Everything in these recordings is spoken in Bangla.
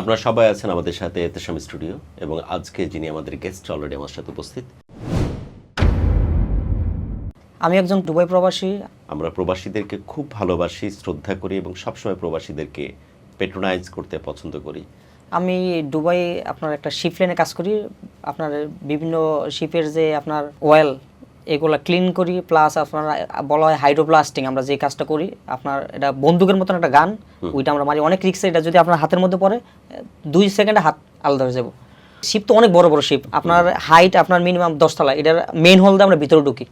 আপনারা সবাই আছেন আমাদের সাথে এতেশাম স্টুডিও এবং আজকে যিনি আমাদের গেস্ট অলরেডি আমার সাথে উপস্থিত। আমি একজন দুবাই প্রবাসী। আমরা প্রবাসীদেরকে খুব ভালোবাসি শ্রদ্ধা করি এবং সবসময় প্রবাসীদেরকে পেট্রোনাইজ করতে পছন্দ করি। আমি দুবাই আপনার একটা শিপ লাইনে কাজ করি। আপনার বিভিন্ন শিপের যে আপনার অয়েল এগুলো ক্লিন করি প্লাস আপনার বলা হয় হাইড্রোপ্লাস্টিং আমরা যে কাজটা করি আপনার এটা বন্দুকের মতন একটা গান ওইটা আমরা মারি। অনেক রিক্স এটা যদি আপনার হাতের মধ্যে পড়ে দুই সেকেন্ডে হাত আলাদা হয়ে যাব। শিপ তো অনেক বড় বড় শিপ আপনার হাইট আপনার মিনিমাম দশতলা এটার মেন হল দিয়ে আমরা ভিতরে ঢুকি।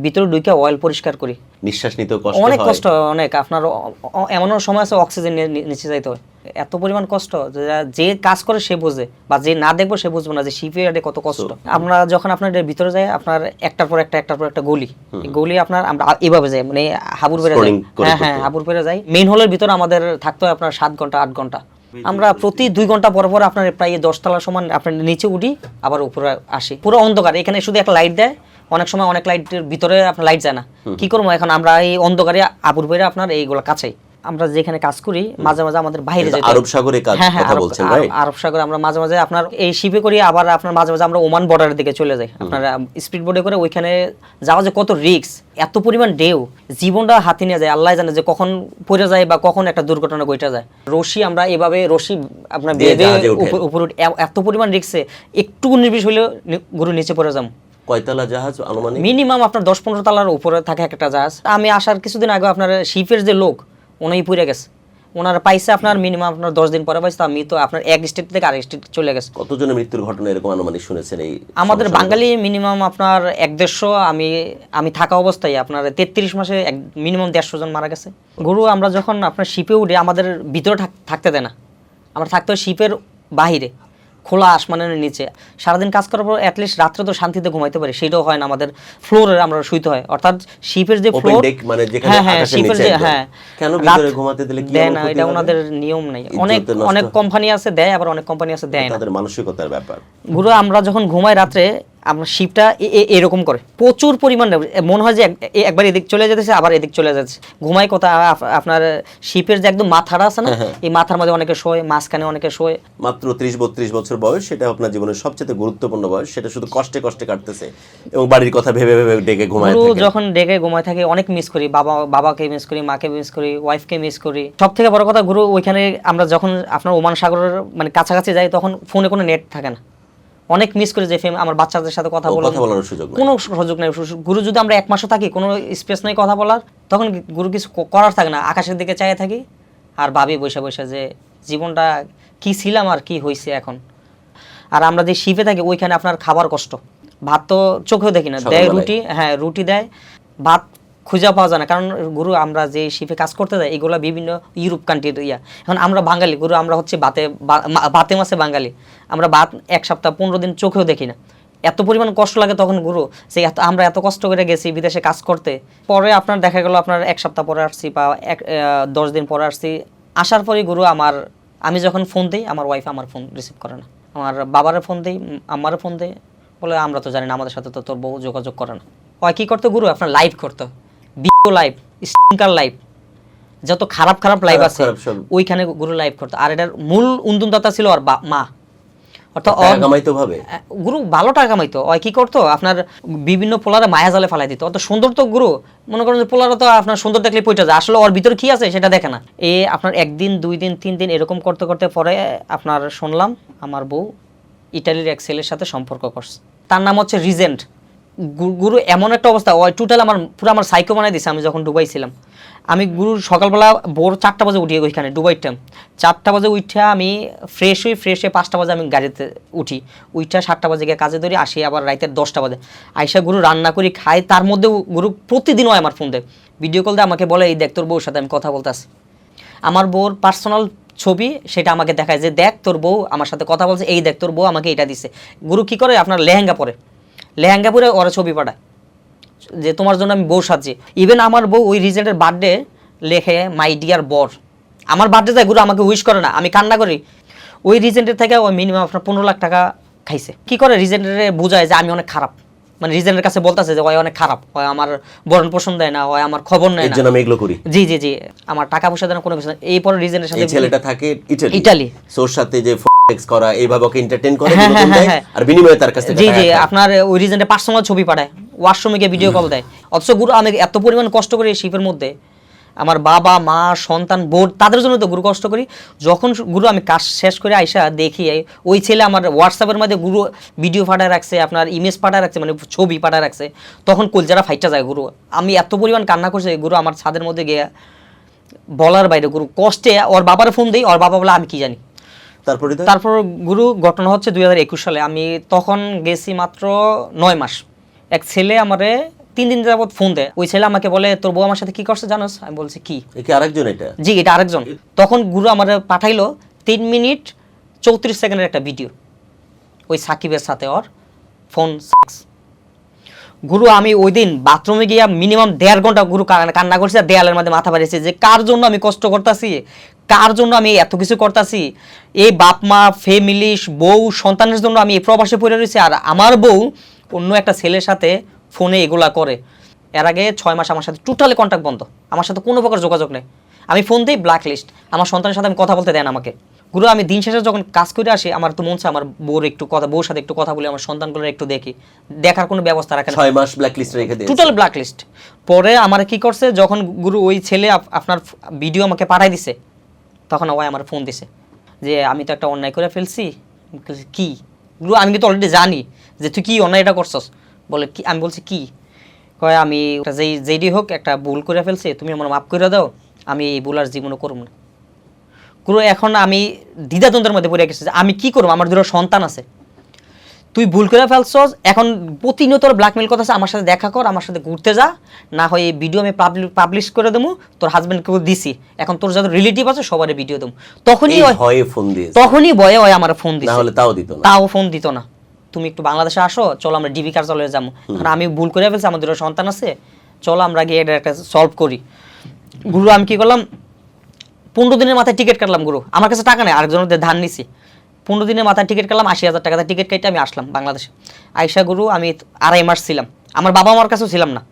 ভিতরে ঢুকে অয়েল পরিষ্কার করি। নিঃশ্বাস কষ্ট অনেক কষ্ট অনেক। আপনার অ- সময় আছে অক্সিজেন নিচে যাইতে হয়। এত পরিমাণ কষ্ট যে যে কাজ করে সে বোঝে বা যে না দেখব সে বুঝবে না যে শিপে এটা কত কষ্ট। আমরা যখন আপনার এটার ভিতরে যাই আপনার একটার পর একটা একটার পর একটা গলি। গলি আপনার আমরা এভাবে যাই মানে হাবুর পেরে যাই। হ্যাঁ হ্যাঁ হাবুর পেরে যাই। মেইন হলের ভিতরে আমাদের থাকতে হয় আপনার সাত ঘণ্টা আট ঘণ্টা। আমরা প্রতি দুই ঘণ্টা পর পর আপনার প্রায় দশতলা সমান আপনার নিচে উঠি আবার উপরে আসি। পুরো অন্ধকার এখানে শুধু একটা লাইট দেয়। অনেক সময় অনেক লাইটের ভিতরে আপনার লাইট যায় না। কি করব এখন? আমরা এই অন্ধকারে আপুর পেরে আপনার এইগুলো কাছেই। আমরা যেখানে কাজ করি মাঝে মাঝে আমাদের বাইরে যেতে আরব সাগরে কাজ হ্যাঁ হ্যাঁ কথা বলছেন রাইট আরব সাগরে আমরা মাঝে মাঝে আপনার এই শিপে করি আবার আপনার মাঝে মাঝে আমরা ওমান বর্ডারের দিকে চলে যাই। আপনার স্পিড বোর্ডে করে ওইখানে যাওয়া যে কত রিস্ক এত পরিমাণ ঢেউ জীবনটা হাতে নিয়ে যায়। আল্লাহ জানে যে কখন পড়ে যায় বা কখন একটা দুর্ঘটনা ঘটে যায়। রশি আমরা এভাবে রশি আপনার বেঁধে উপর- উপর এত পরিমাণ রিক্সে একটু নির্বিষ হলেও নি- গরু নিচে পড়ে যাম। কয়তলা জাহাজ আনুমানিক? মিনিমাম আপনার দশ পনেরো তালার উপরে থাকে একটা জাহাজ। আমি আসার কিছুদিন আগে আপনার শিপের যে লোক উনি পুড়ে গেছে। ওনার পাইছে আপনার মিনিমাম আপনার দশ দিন পরে পাইছে আমি তো আপনার এক স্টেট থেকে আরেক স্টেট চলে গেছে। কতজনের মৃত্যুর ঘটনা এরকম আনুমানিক শুনেছেন এই আমাদের বাঙালি মিনিমাম আপনার এক দেড়শো আমি আমি থাকা অবস্থায় আপনার তেত্রিশ মাসে এক মিনিমাম দেড়শো জন মারা গেছে। গরু আমরা যখন আপনার শিপে উঠে আমাদের ভিতরে থাক- থাকতে দেয় না। আমরা থাকতে হয় শিপের বাহিরে। খোলা আসমানের নিচে। সারাদিন কাজ করার পর অ্যাটলিস্ট রাত্রে তো শান্তিতে ঘুমাইতে পারি। সেটাও হয় না আমাদের। ফ্লোরে আমরা শুইতে হয়। অর্থাৎ শিপের যে ফ্লোর মানে যেখানে হ্যাঁ হ্যাঁ শিপের যে হ্যাঁ। কেন ভিতরে ঘুমাতে দিলে কি দেয় না এটা ওনাদের নিয়ম নাই। অনেক অনেক কোম্পানি আছে দেয় আবার অনেক কোম্পানি আছে দেয় না। তাদের মানসিকতার ব্যাপার। গুরু আমরা যখন ঘুমাই রাত্রে আমরা শিপটা এরকম করে। প্রচুর পরিমাণে মনে হয় যে একবার এদিক চলে যেতেছে আবার এদিক চলে যাচ্ছে। ঘুমাই কথা আপনার শিপের যে একদম মাথাটা আছে হ্যাঁ, না এই মাথার মধ্যে অনেকে শোয় মাঝখানে অনেকে শোয়। মাত্র ত্রিশ বত্রিশ বছর বয়স সেটা আপনার জীবনের সবচেয়ে গুরুত্বপূর্ণ বয়স সেটা শুধু কষ্টে কষ্টে কাটতেছে এবং বাড়ির কথা ভেবে ভেবে ডেকে ঘুমায় যখন ডেকে ঘুমায় থাকে অনেক মিস করি বাবা বাবাকে মিস করি মাকে মিস করি ওয়াইফকে মিস করি। সব থেকে বড় কথা গুরু ওইখানে আমরা যখন আপনার ওমান সাগরের মানে কাছাকাছি যাই তখন ফোনে কোনো নেট থাকে না। অনেক মিস করি যে ফেম আমার বাচ্চাদের সাথে কথা বলার সুযোগ নেই। কোনো সুযোগ নেই। গুরু যদি আমরা এক মাসও থাকি কোনো স্পেস নেই কথা বলার তখন গুরু কিছু করার থাকে না। আকাশের দিকে চাইয়ে থাকি। আর ভাবি বসে বসে যে জীবনটা কি ছিলাম আর কি হয়েছে এখন। আর আমরা যে শিপে থাকি ওইখানে আপনার খাবার কষ্ট। ভাত তো চোখেও দেখি না। দেয় রুটি হ্যাঁ রুটি দেয়। ভাত খুঁজে পাওয়া যায় না। কারণ গুরু আমরা যে শিপে কাজ করতে যাই, এগুলো বিভিন্ন ইউরোপ কান্ট্রির ইয়া। এখন আমরা বাঙালি, গুরু আমরা হচ্ছে বাতে, বা- মা- মাসে বাঙালি। আমরা বাত এক সপ্তাহ পনেরো দিন চোখেও দেখি না। এত পরিমাণ কষ্ট লাগে তখন গুরু, যে এত, আমরা এত কষ্ট করে গেছি বিদেশে কাজ করতে। পরে আপনার দেখা গেল, আপনার এক সপ্তাহ পরে আসছি বা এক দশ দিন পরে আসছি। আসার পরে গুরু আমার, আমি যখন ফোন দিই, আমার ওয়াইফ আমার ফোন রিসিভ করে না। আমার বাবার ফোন দিই আমারও ফোন দিই বলে, আমরা তো জানি না, আমাদের সাথে তো তোর বউ যোগাযোগ করে না। ওই কি করতো গুরু? আপনার লাইভ করতো। লাইভ স্টিঙ্কার লাইভ যত খারাপ খারাপ লাইভ আছে ওইখানে গুরু লাইভ করতো। আর এটার মূল উন্দুনদাতা ছিল বা- মা। অর্থাৎ কামাইতে আহ, গুরু ভালো টাকা কামাইতো। ওই কি করতো? আপনার বিভিন্ন পোলারে মায়া জালে ফালাই দিত। অত সুন্দর তো গুরু। মনে করেন পোলারে তো আপনার সুন্দর দেখলে পইটা যায়। আসলে ওর ভিতরে কি আছে সেটা দেখে না। এ আপনার একদিন দুই দিন তিন দিন এরকম করতে করতে পরে আপনার শুনলাম আমার বউ ইটালির এক ছেলের সাথে সম্পর্ক করছে। তার নাম হচ্ছে রিজেন্ট। গুরু এমন একটা অবস্থা, ওই টোটাল আমার পুরো আমার সাইকো বানাই দিছে, আমি যখন দুবাই ছিলাম। আমি গুরু সকালবেলা ভোর চারটা বাজে উঠি ওইখানে দুবাই টাইম চারটা বাজে উঠে আমি ফ্রেশ হই ফ্রেশ হয়ে পাঁচটা বাজে আমি গাড়িতে উঠি। উঠা সাতটা বাজে গিয়ে কাজে ধরি, আসি আবার রাতের দশটা বাজে। আইসা গুরু রান্না করি, খাই, তার মধ্যেও গুরু প্রতিদিন হয় আমার ফোন দেয়। ভিডিও কল দিয়ে আমাকে বলে, এই দেখ তোর বউর সাথে আমি কথা বলতেছি। আমার বউর পার্সোনাল ছবি সেটা আমাকে দেখায় যে, দেখ তোর বউ আমার সাথে কথা বলছে, এই দেখ তোর বউ আমাকে এটা দিছে। গুরু কি করে, আপনার লেহেঙ্গা পরে। লেহেঙ্গা পরে ওরা ছবি পাঠায়। যে তোমার জন্য আমি বউ সাজছি। ইভেন আমার বউ ওই রিজেন্টের বার্থডে লেখে মাই ডিয়ার বর। আমার বার্থডে যায় গুরু আমাকে উইশ করে না, আমি কান্না করি। ওই রিজেন্টের থেকে ওই মিনিমাম আপনার পনেরো লাখ টাকা খাইছে। কি করে রিজেন্টের বোঝায় যে আমি অনেক খারাপ? মানে রিজনের কাছে বলতেছে যে ওই অনেক খারাপ হয় আমার বরণ পোষণ দেয় না হয় আমার খবর নেয় না আমি এগুলো করি জি জি জি আমার টাকা পয়সা দেয় না কোনো কিছু না। এই পরে রিজনের সাথে ছেলেটা থাকে ইটালি ইটালি। সোর সাথে যে সেক্স করা এইভাবে ওকে এন্টারটেইন করে হ্যাঁ, হ্যাঁ, হ্যাঁ। আর বিনিময়ে তার কাছে জি জি আপনার ওই রিজেন্টে পার্সোনাল ছবি পাঠায় ওয়াশরুমে গিয়ে ভিডিও কল দেয় অথচ গুরু আমি এত পরিমাণ কষ্ট করে শিপের মধ্যে আমার বাবা মা সন্তান বোন তাদের জন্য তো গুরু কষ্ট করি। যখন গুরু আমি কাজ শেষ করে আইসা দেখি ওই ছেলে আমার হোয়াটসঅ্যাপের মধ্যে গুরু ভিডিও পাঠায় রাখছে আপনার ইমেজ পাঠায় রাখছে মানে ছবি পাঠায় রাখছে। তখন কলজারা ফাইটটা যায় গুরু। আমি এত পরিমাণ কান্না করছে গুরু আমার ছাদের মধ্যে গিয়ে বলার বাইরে গুরু। কষ্টে ওর বাবার ফোন দিই ওর বাবা বলে আমি কি জানি? তারপরে তারপর গুরু ঘটনা হচ্ছে দু হাজার একুশ সালে। আমি তখন গেছি মাত্র নয় মাস। এক ছেলে আমারে তিন দিন যাবত ফোন দেয়। ওই ছেলে আমাকে বলে তোর বউ আমার সাথে কি করছে জানোস? আমি বলছি কি? আরেকজন এটা? জি এটা আরেকজন। তখন গুরু আমার পাঠাইলো তিন মিনিট চৌত্রিশ সেকেন্ডের একটা ভিডিও ওই সাকিবের সাথে ওর ফোন গুরু আমি ওই দিন বাথরুমে গিয়া মিনিমাম দেড় ঘণ্টা গুরু কান্না করছি আর দেয়ালের মধ্যে মাথা বাড়িয়েছি যে কার জন্য আমি কষ্ট করতেছি? কার জন্য আমি এত কিছু করতেছি? এই বাপ মা ফ্যামিলি বউ সন্তানের জন্য আমি এই প্রবাসে পড়ে রয়েছি আর আমার বউ অন্য একটা ছেলের সাথে ফোনে এগুলা করে। এর আগে ছয় মাস আমার সাথে টোটালি কন্ট্যাক্ট বন্ধ। আমার সাথে কোনো প্রকার যোগাযোগ নেই। আমি ফোন দিই ব্ল্যাক লিস্ট আমার সন্তানের সাথে আমি কথা বলতে দেন আমাকে। গুরু আমি দিন শেষে যখন কাজ করে আসি আমার তো মন চায় আমার বউর একটু কথা বউর সাথে একটু কথা বলি আমার সন্তানগুলোর একটু দেখি। দেখার কোনো ব্যবস্থা রাখেন ছয় মাস ব্ল্যাক লিস্ট রেখে দিয়েছে। টোটাল ব্ল্যাক লিস্ট পরে আমার কি করছে যখন গুরু ওই ছেলে আপনার ভিডিও আমাকে পাঠাই দিছে তখন ওই আমার ফোন দিছে। যে আমি তো একটা অন্যায় করে ফেলছি। কি? গুরু আমি কিন্তু অলরেডি জানি যে তুই কি অন্যায়টা করছস? বলে কি আমি বলছি কি? কয় আমি যেই যেইডি হোক একটা ভুল করে ফেলছি তুমি আমার মাফ করে দাও আমি এই ভুল আর জীবনে করব না। গুরু এখন আমি দ্বিধাদ্বন্দ্বের মধ্যে পড়ে গেছি যে আমি কি করব? আমার দুটো সন্তান আছে। তুই ভুল করে ফেলছস এখন প্রতিনিয়ত ব্ল্যাকমেল কথা আছে আমার সাথে দেখা কর আমার সাথে ঘুরতে যা না হয় এই ভিডিও আমি পাবলিশ করে দেবো তোর হাজব্যান্ডকেও দিছি। এখন তোর যত রিলেটিভ আছে সবারই ভিডিও দেবো। তখনই ভয়ে তখনই বয়ে ওই আমার ফোন দিত তাও ফোন দিত না। তুমি একটু বাংলাদেশে আসো চলো আমরা ডিবি কার্যালয়ে যাব। কারণ আমি ভুল করে ফেলছি আমাদের সন্তান আছে। চলো আমরা গিয়ে এটা একটা সলভ করি। গুরু আমি কি করলাম? পনেরো দিনের মাথায় টিকিট কাটলাম গুরু। আমার কাছে টাকা নেই আরেকজনের ধান নিছি। পনেরো দিনের মাথায় টিকিট কাটলাম আশি হাজার টাকা টিকিট কেটে আমি আসলাম বাংলাদেশে। আয়সা গুরু আমি আড়াই মাস ছিলাম। আমার বাবা মার কাছেও ছিলাম না।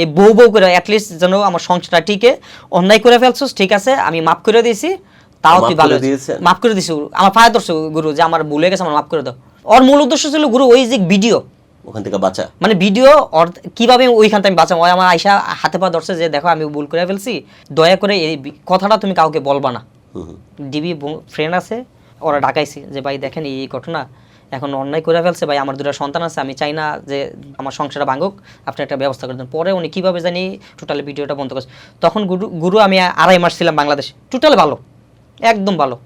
এই বউ বউ করে অ্যাটলিস্ট যেন আমার সংসারটা টিকে। অন্যায় করে ফেলছিস ঠিক আছে আমি মাফ করে দিয়েছি। তাও তুই ভালো। মাফ করে দিছি আমার ফায়ার ধরছে গুরু যে আমার ভুলে গেছে আমার মাফ করে দাও। ওর মূল উদ্দেশ্য ছিল গুরু ওই যে ভিডিও। ওখান থেকে বাঁচা। মানে ভিডিও ওর কীভাবে ওইখান থেকে আমি বাঁচাবো? ওই আমার আইসা হাতে পা ধরছে যে দেখো আমি ভুল করে ফেলছি। দয়া করে এই কথাটা তুমি কাউকে বলবা না। ডিবি ফ্রেন্ড আছে ওরা ডাকাইছি যে ভাই দেখেন এই এই ঘটনা। এখন অন্যায় করে ফেলছে ভাই আমার দুটো সন্তান আছে আমি চাই না যে আমার সংসারটা ভাঙুক। আপনি একটা ব্যবস্থা করে দেন। পরে উনি কীভাবে জানি টোটালি ভিডিওটা বন্ধ করছে। তখন গুরু গুরু আমি আড়াই মাস ছিলাম বাংলাদেশে। টোটাল ভালো। একদম ভালো।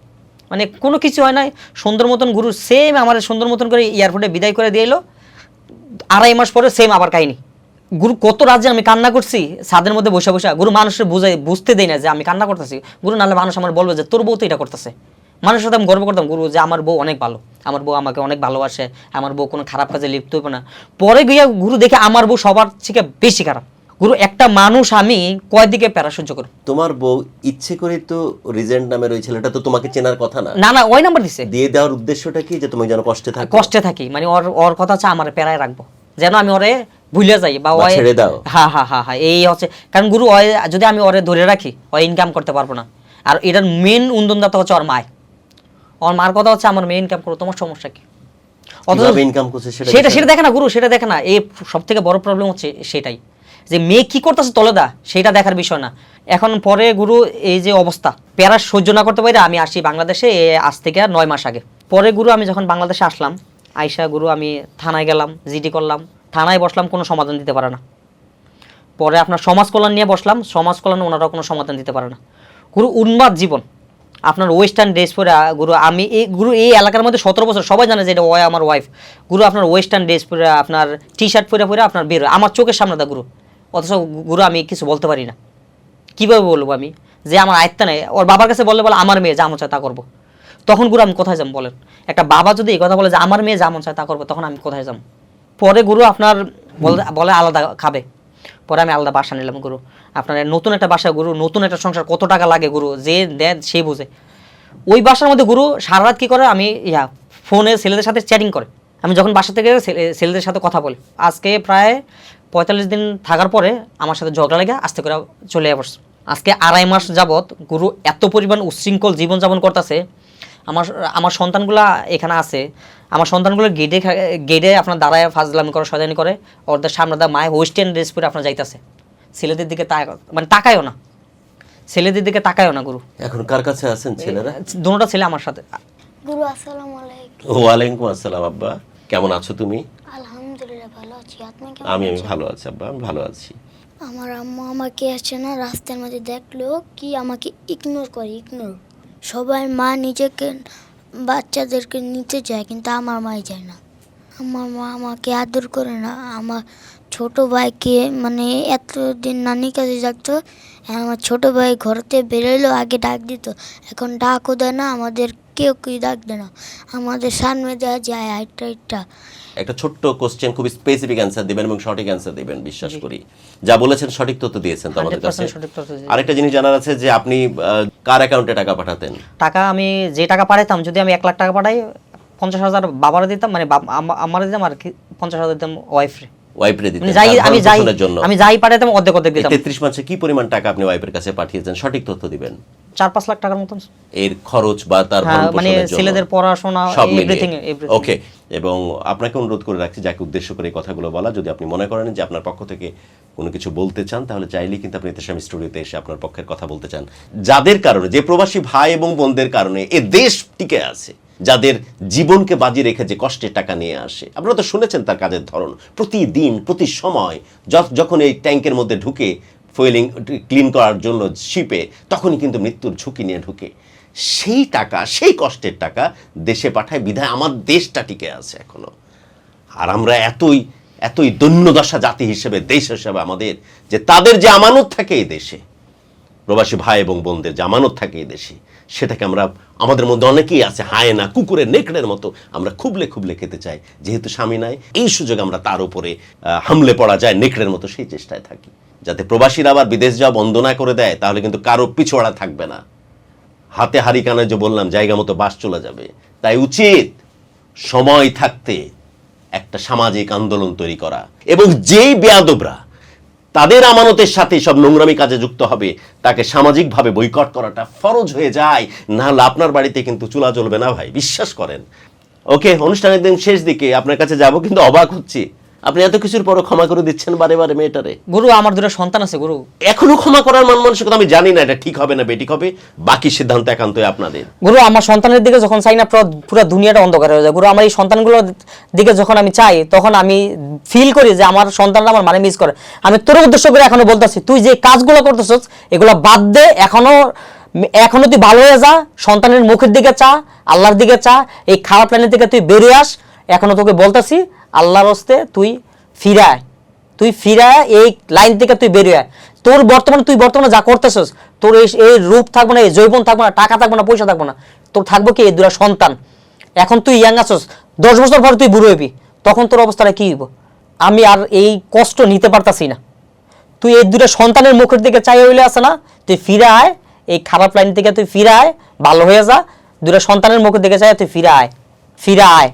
মানে কোনো কিছু হয় নাই। সুন্দর মতন গুরু সেম আমার সুন্দর মতন করে এয়ারপোর্টে বিদায় করে দিয়ে এলো। আড়াই মাস পরে সেম আবার কাহিনি। গুরু কত রাজ্যে আমি কান্না করছি, ছাদের মধ্যে বসে বসে। গুরু মানুষের বুঝাই, বুঝতে দেয় না যে আমি কান্না করতেছি। গুরু নাহলে মানুষ আমার বলবে যে, তোর বউ তো এটা করতেছে। মানুষের সাথে আমি গর্ব করতাম, গুরু, যে আমার বউ অনেক ভালো। আমার বউ আমাকে অনেক ভালোবাসে। আমার বউ কোনো খারাপ কাজে লিপ্ত হবে না। পরে গিয়ে গুরু দেখে আমার বউ সবার থেকে বেশি খারাপ। গুরু একটা মানুষ আমি কয় দিকে প্যারা সহ্য করি তোমার বউ ইচ্ছে করে তো রিজেন্ট নামের ওই ছেলেটা তো তোমাকে চেনার কথা না। না না ওই নাম্বার দিছে। দিয়ে দেওয়ার উদ্দেশ্যটা কি যে তুমি যেন কষ্টে থাকো? কষ্টে থাকি মানে ওর ওর কথা হচ্ছে আমার প্যারায় রাখব। যেন আমি ওরে ভুলে যাই বা ওই ছেড়ে দাও। হ্যাঁ হ্যাঁ হ্যাঁ হ্যাঁ এই হচ্ছে কারণ গুরু ওই যদি আমি ওরে ধরে রাখি ও ইনকাম করতে পারব না। আর এটার মেন উন্দনদাতা হচ্ছে ওর মায় ওর মার কথা হচ্ছে আমার মেয়ে ইনকাম করো তোমার সমস্যা কি? অথচ ইনকাম করছে সেটা সেটা দেখে না গুরু সেটা দেখে না। এই সব থেকে বড় প্রবলেম হচ্ছে সেটাই। যে মেয়ে কি করতেছে তলেদা সেটা দেখার বিষয় না। এখন পরে গুরু, এই যে অবস্থা, প্যারা সহ্য না করতে পারি আমি আসি বাংলাদেশে আজ থেকে নয় মাস আগে। পরে গুরু, আমি যখন বাংলাদেশে আসলাম, আইসা গুরু, আমি থানায় গেলাম, জিডি করলাম, থানায় বসলাম, কোনো সমাধান দিতে পারে না। পরে আপনার সমাজ কল্যাণ নিয়ে বসলাম সমাজ কল্যাণ ওনারা কোনো সমাধান দিতে পারে না। গুরু, উন্মাদ জীবন। আপনার ওয়েস্টার্ন ড্রেস পরে গুরু, আমি এই, গুরু, এই এলাকার মধ্যে সতেরো বছর, সবাই জানে যে এটা ওয় আমার ওয়াইফ গুরু, আপনার ওয়েস্টার্ন ড্রেস পরে, আপনার টি শার্ট পরে পরে আপনার বের আমার চোখের সামনে দা, গুরু। অথচ গুরু আমি কিছু বলতে পারি না। কীভাবে বলব আমি? যে আমার আয়ত্তা নেই। ওর বাবার কাছে বললে বলে আমার মেয়ে যা মন চায় তা করব। তখন গুরু আমি কোথায় যাম বলেন? একটা বাবা যদি এই কথা বলে যে আমার মেয়ে যা মন চায় তা করব তখন আমি কোথায় যাম পরে গুরু আপনার বলে আলাদা খাবে। পরে আমি আলাদা বাসা নিলাম গুরু। আপনার নতুন একটা বাসা গুরু নতুন একটা সংসার কত টাকা লাগে গুরু? যে দেন সে বোঝে। ওই বাসার মধ্যে গুরু সারা রাত কি করে? আমি ইয়া ফোনে ছেলেদের সাথে চ্যাটিং করে। আমি যখন বাসা থেকে ছেলেদের সাথে কথা বলি। আজকে প্রায় পঁয়তাল্লিশ দিন থাকার পরে আমার সাথে ঝগড়া লেগে আস্তে করে চলে আসছে আজকে আড়াই মাস যাবত গুরু এত পরিমাণ উচ্ছৃঙ্খল জীবনযাপন করতেছে। আমার আমার সন্তানগুলা এখানে আছে। আমার সন্তানগুলো গেটে গেটে আপনার দাঁড়ায় ফাজলামি করে সজানি করে। ওদের সামনে দা মায় ওয়েস্টার্ন ড্রেস পরে আপনার যাইতেছে। ছেলেদের দিকে তাক মানে তাকায়ও না। ছেলেদের দিকে তাকায়ও না গুরু। এখন কার কাছে আছেন ছেলেরা? দুটোটা ছেলে আমার সাথে। গুরু আসসালামু আলাইকুম। ওয়ালাইকুম আসসালাম আব্বা। কেমন আছো তুমি? আছি। আপনি কেমন আমি আমি ভালো আছি আব্বা আমি ভালো আছি। আমার আম্মু আমাকে আছে না রাস্তার মধ্যে দেখল কি আমাকে ইগনোর করে ইগনোর সবাই মা নিজেকে বাচ্চাদেরকে নিতে চায় কিন্তু আমার মাই যায় না। আমার মা আমাকে আদর করে না। আমার ছোট ভাইকে মানে এতদিন নানি কাছে ডাকতো আমার ছোট ভাই ঘরতে বেরোলো আগে ডাক দিত। এখন ডাকও দেয় না আমাদের কেউ কেউ ডাক দেয় না। আমাদের সামনে দেওয়া যায় আইটা আইটা একটা ছোট্ট কোশ্চেন খুব স্পেসিফিক অ্যান্সার দিবেন এবং সঠিক অ্যান্সার দিবেন বিশ্বাস করি। যা বলেছেন সঠিক তথ্য দিয়েছেন তো আমাদের কাছে। আরেকটা জিনিস জানার আছে যে আপনি কার অ্যাকাউন্টে টাকা পাঠাতেন? টাকা আমি যে টাকা পাঠাইতাম যদি আমি এক লাখ টাকা পাঠাই পঞ্চাশ হাজার বাবারে দিতাম মানে আমারে দিতাম আর কি পঞ্চাশ হাজার দিতাম ওয়াইফরে ওয়াইফরে দিতেন যাই আমি যাই ভরণ-পোষণের জন্য। আমি যাই পাঠাইতাম অর্ধেক অর্ধেক দিতাম। তেত্রিশ মাসে কি পরিমাণ টাকা আপনি ওয়াইফের কাছে পাঠিয়েছেন? সঠিক তথ্য দিবেন। চার পাঁচ লাখ টাকার মতন। এর খরচ বা তার হ্যাঁ, মানে ছেলেদের পড়াশোনা এভরিথিং ওকে এবং আপনাকে অনুরোধ করে রাখছি যাকে উদ্দেশ্য করে এই কথাগুলো বলা যদি আপনি মনে করেন যে আপনার পক্ষ থেকে কোনো কিছু বলতে চান তাহলে চাইলেই কিন্তু আপনি ইতিসাম স্টুডিওতে এসে আপনার পক্ষের কথা বলতে চান। যাদের কারণে যে প্রবাসী ভাই এবং বোনদের কারণে এ দেশ টিকে আছে যাদের জীবনকে বাজি রেখে যে কষ্টের টাকা নিয়ে আসে। আপনারা তো শুনেছেন তার কাজের ধরন। প্রতিদিন প্রতি সময় যখন এই ট্যাঙ্কের মধ্যে ঢুকে ফুয়েলিং ক্লিন করার জন্য শিপে, তখনই কিন্তু মৃত্যুর ঝুঁকি নিয়ে ঢুকে। সেই টাকা, সেই কষ্টের টাকা দেশে পাঠায়, বিধায় আমার দেশটা টিকে আছে এখনও। আর আমরা এতই এতই দৈন্যদশা জাতি হিসেবে, দেশ হিসেবে আমাদের, যে তাদের যে আমানত থাকে এই দেশে, প্রবাসী ভাই এবং বোনদের যে আমানত থাকে এই দেশে, সেটাকে আমরা, আমাদের মধ্যে অনেকেই আছে, হায়না, কুকুরের নেকড়ের মতো, আমরা খুবলে খুবলে খেতে চাই। যেহেতু স্বামী নাই, এই সুযোগ আমরা তার উপরে হামলে পড়া যায়, নেকড়ের মতো সেই চেষ্টায় থাকি। যাতে প্রবাসীরা আবার বিদেশ যাওয়া বন্ধ না করে দেয়, তাহলে কিন্তু কারও পিছড়া থাকবে না। হাতে হারি কানে যে বললাম, জায়গা মতো বাস চলে যাবে। তাই উচিত সময় থাকতে একটা সামাজিক আন্দোলন তৈরি করা। এবং যেই বেয়াদবরা তাদের আমানতের সাথে সব নোংরামি কাজে যুক্ত হবে, তাকে সামাজিকভাবে বৈকট করাটা ফরজ হয়ে যায়। না হলে আপনার বাড়িতে কিন্তু চুলা জ্বলবে না ভাই, বিশ্বাস করেন। ওকে, অনুষ্ঠানের দিন শেষ দিকে আপনার কাছে যাব, কিন্তু অবাক হচ্ছি। আপনি এত কিছুর পরও ক্ষমা করে দিচ্ছেন বারে বারে মেয়েটারে। গুরু আমার দুটো সন্তান আছে গুরু। এখনও ক্ষমা করার মান মানসিকতা আমি জানি না এটা ঠিক হবে না বেঠিক হবে। বাকি সিদ্ধান্ত একান্তই আপনাদের। গুরু আমার সন্তানের দিকে যখন চাই না পুরো দুনিয়াটা অন্ধকার হয়ে যায়। গুরু আমার এই সন্তানগুলোর দিকে যখন আমি চাই তখন আমি ফিল করি যে আমার সন্তানরা আমার মানে মিস করে। আমি তোর উদ্দেশ্য করে এখনও বলতেছি তুই যে কাজগুলো করতেছিস এগুলো বাদ দে এখনও এখনও তুই ভালো হয়ে যা সন্তানের মুখের দিকে চা আল্লাহর দিকে চা এই খারাপ লাইনের দিকে তুই বেরিয়ে আস। এখনও তোকে বলতেছি আল্লাহর হস্তে তুই ফিরায়। তুই ফিরায়, এই লাইন থেকে তুই বেরিয়ে। তোর বর্তমানে, তুই বর্তমানে যা করতেছিস, তোর এই এই রূপ থাকবে না, এই জৈবন থাকবে না, টাকা থাকবে না, পয়সা থাকবে না, তোর থাকবে কি এই দুটা সন্তান। এখন তুই ইয়াং আছস, দশ বছর পরে তুই বুড়ো হবি, তখন তোর অবস্থাটা কী হইব? আমি আর এই কষ্ট নিতে পারতাছি না। তুই এই দুটা সন্তানের মুখের দিকে চাই হইলে আছে না, তুই ফিরে আয় এই খারাপ লাইন থেকে তুই ফিরে আয় ভালো হয়ে যা দুটা সন্তানের মুখের দিকে চাই তুই ফিরে আয় ফিরে আয়